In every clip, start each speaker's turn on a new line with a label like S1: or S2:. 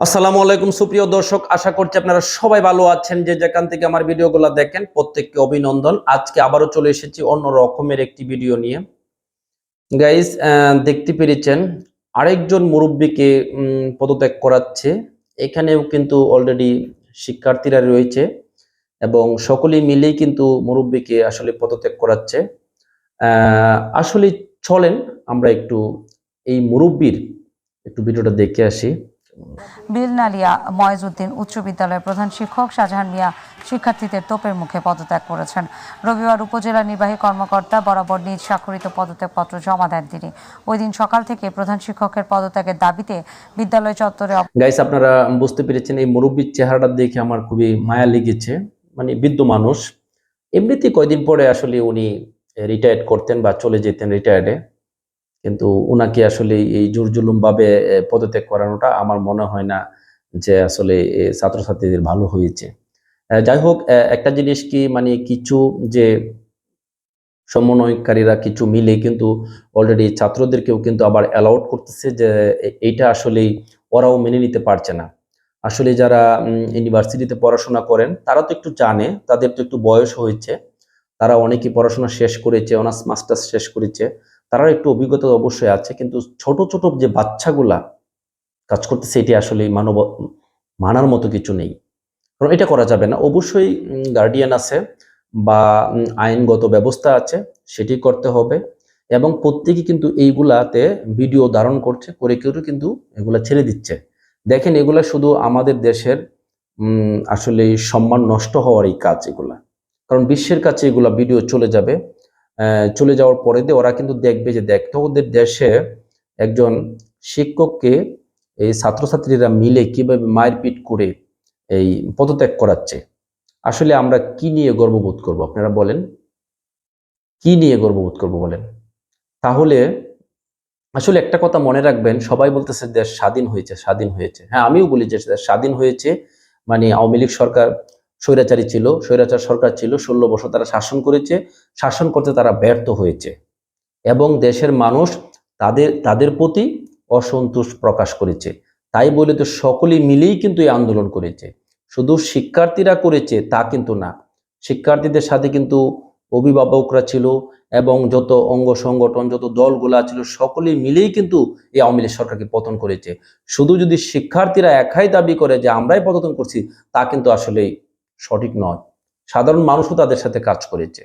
S1: আসসালামু আলাইকুম, সুপ্রিয় দর্শক। আশা করছি আপনারা সবাই ভালো আছেন। যে যেখান থেকে আমার ভিডিওগুলো দেখেন, প্রত্যেককে অভিনন্দন। আজকে আবারও চলে এসেছি অন্য রকমের একটি ভিডিও নিয়ে। গাইস দেখতে পেরেছেন, আরেকজন মুরব্বীকে পদত্যাগ করাচ্ছে। এখানেও কিন্তু অলরেডি শিক্ষার্থীরা রয়েছে এবং সকলেই মিলেই কিন্তু মুরব্বীকে আসলে পদত্যাগ করাচ্ছে। আসলে চলেন, আমরা একটু এই মুরব্বীর একটু ভিডিওটা দেখে আসি।
S2: বিলনালিয়া ময়জউদ্দিন উচ্চ বিদ্যালয়ের প্রধান শিক্ষক শাহজাহান মিয়া শিক্ষার্থীদের তোপের মুখে পদত্যাগ করেছেন। রবিবার উপজেলা নির্বাহী কর্মকর্তা বরাবর নিজ স্বাক্ষরিত পদত্যাগপত্র জমা দেন তিনি। ওই দিন সকাল থেকে প্রধান শিক্ষকের পদত্যাগের দাবিতে বিদ্যালয় চত্বরে
S1: গাইস আপনারা বুঝতে পেরেছেন, এই মুরব্বীর চেহারাটা দেখে আমার খুবই মায়া লেগেছে। মানে বৃদ্ধ মানুষ, এমনিতেই কয়দিন পরে আসলে উনি রিটায়ার্ড করতেন বা চলে যেতেন রিটায়ার্ডে কিন্তু ওনাকে আসলে এই জোর জুলুম ভাবে পদত্যাগ করানোটা আমার মনে হয় না যে আসলে ছাত্রছাত্রীদের ভালো হয়েছে। যাই হোক একটা জিনিস কি মানে কিছু যে সমন্বয়কারীরা কিছু মিলে কিন্তু অলরেডি ছাত্রদেরকেও কিন্তু আবার অ্যালাউড করতেছে যে এইটা আসলেই ওরাও মেনে নিতে পারছে না। আসলে যারা ইউনিভার্সিটিতে পড়াশোনা করেন, তারা তো একটু জানে, তাদের তো একটু বয়স হয়েছে, তারা অনেকেই পড়াশোনা শেষ করেছে অনার্স মাস্টার্স শেষ করেছে তারা একটু অভিজ্ঞতা অবশ্যই আছে, কিন্তু ছোট ছোট যে বাচ্চাগুলা কাজ করতেছে, এটি আসলে মানব, মানার মতো কিছু নেই। কারণ এটা করা যাবে না। অবশ্যই গার্ডিয়ান আছে বা আইনগত ব্যবস্থা আছে, সেটি করতে হবে এবং প্রত্যেকে কিন্তু এইগুলাতে ভিডিও ধারণ করছে, করে কেউ কিন্তু এগুলা ছেড়ে দিচ্ছে। দেখেন, এগুলা শুধু আমাদের দেশের আসলে সম্মান নষ্ট হওয়ার এই কাজ এগুলা। কারণ বিশ্বের কাছে এগুলা ভিডিও চলে যাবে। চলে যাওয়ার পরে ওরা কিন্তু দেখবে যে দেখতো ওদের দেশে একজন শিক্ষককে এই ছাত্রছাত্রীরা মিলে কীভাবে মায়ের পিট করে এই পদত্যাগ করাচ্ছে। আসলে আমরা কি নিয়ে গর্ববোধ করব আপনারা বলেন? কি নিয়ে গর্ববোধ করব বলেন? তাহলে আসলে একটা কথা মনে রাখবেন, সবাই বলতেছে দেশ স্বাধীন হয়েছে স্বাধীন হয়েছে। হ্যাঁ আমিও বলি যে দেশ স্বাধীন হয়েছে মানে আওয়ামী লীগ সরকার স্বৈরাচারী ছিল, স্বৈরাচার সরকার ছিল, ষোলো বছর তারা শাসন করেছে, শাসন করতে তারা ব্যর্থ হয়েছে। এবং দেশের মানুষ তাদের তাদের প্রতি অসন্তোষ প্রকাশ করেছে। তাই বলে তো সকলেই মিলেই কিন্তু এই আন্দোলন করেছে। শুধু শিক্ষার্থীরা করেছে তা কিন্তু না। শিক্ষার্থীদের সাথে কিন্তু অভিভাবকরা ছিল এবং যত অঙ্গ সংগঠন, যত দলগুলা ছিল, সকলে মিলেই কিন্তু এই আওয়ামী লীগ সরকারকে পতন করেছে। শুধু যদি শিক্ষার্থীরা একাই দাবি করে যে আমরাই পতন করছি, তা কিন্তু আসলেই সঠিক নয়। সাধারণ মানুষও তাদের সাথে কাজ করেছে।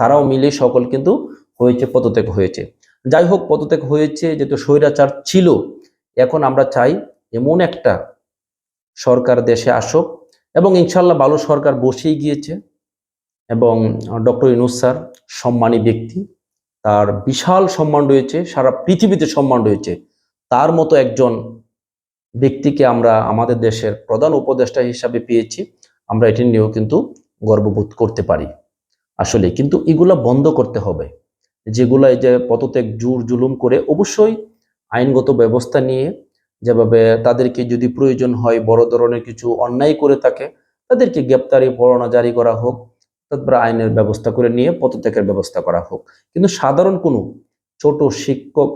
S1: তারাও মিলে সকল কিন্তু হয়েছে, পদত্যাগ হয়েছে। যাই হোক, পদত্যাগ হয়েছে যেহেতু স্বৈরাচার ছিল, এখন আমরা চাই এমন একটা সরকার দেশে আসুক এবং ইনশাল্লাহ ভালো সরকার বসেই গিয়েছে এবং ডক্টর ইনুস স্যার সম্মানী ব্যক্তি, তার বিশাল সম্মান রয়েছে, সারা পৃথিবীতে সম্মান রয়েছে। তার মতো একজন ব্যক্তিকে আমরা আমাদের দেশের প্রধান উপদেষ্টা হিসাবে পেয়েছি। আমরা এটি নিয়েও কিন্তু গর্ববোধ করতে পারি আসলে। কিন্তু এগুলা বন্ধ করতে হবে। যেগুলো এই যে পদত্যাগ জোর জুলুম করে অবশ্যই আইনগত ব্যবস্থা নিয়ে যেভাবে তাদেরকে যদি প্রয়োজন হয়, বড় ধরনের কিছু অন্যায় করে থাকে, তাদেরকে গ্রেপ্তারি পরোয়ানা জারি করা হোক, তারপরে আইনের ব্যবস্থা করে নিয়ে পদত্যাগের ব্যবস্থা করা হোক। কিন্তু সাধারণ কোনো ছোট শিক্ষক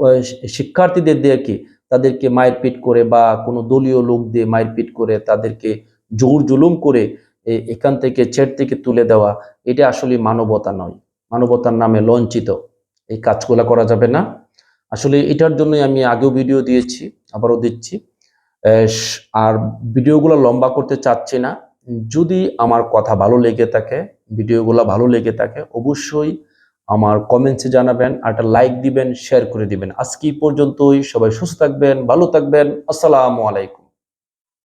S1: শিক্ষার্থীদের দিয়ে কি তাদেরকে মায়ের পিট করে বা কোনো দলীয় লোক দিয়ে মায়ের পিট করে তাদেরকে জোর জুলুম করে এখান থেকে চেট থেকে তুলে দেওয়া, এটা আসলে মানবতা নয়। মানবতার নামে লঞ্চিত। এই কাজগুলো করা যাবে না। আসলে এটার জন্যই আমি আগেও ভিডিও দিয়েছি, আবারও দিচ্ছি। আর ভিডিওগুলো লম্বা করতে চাচ্ছি না। যদি আমার কথা ভালো লেগে থাকে, ভিডিওগুলো ভালো লেগে থাকে, অবশ্যই আমার কমেন্টসে জানাবেন, আর একটা লাইক দিবেন শেয়ার করে দিবেন। আজকে পর্যন্তই। সবাই সুস্থ থাকবেন, ভালো থাকবেন। আসসালামু আলাইকুম।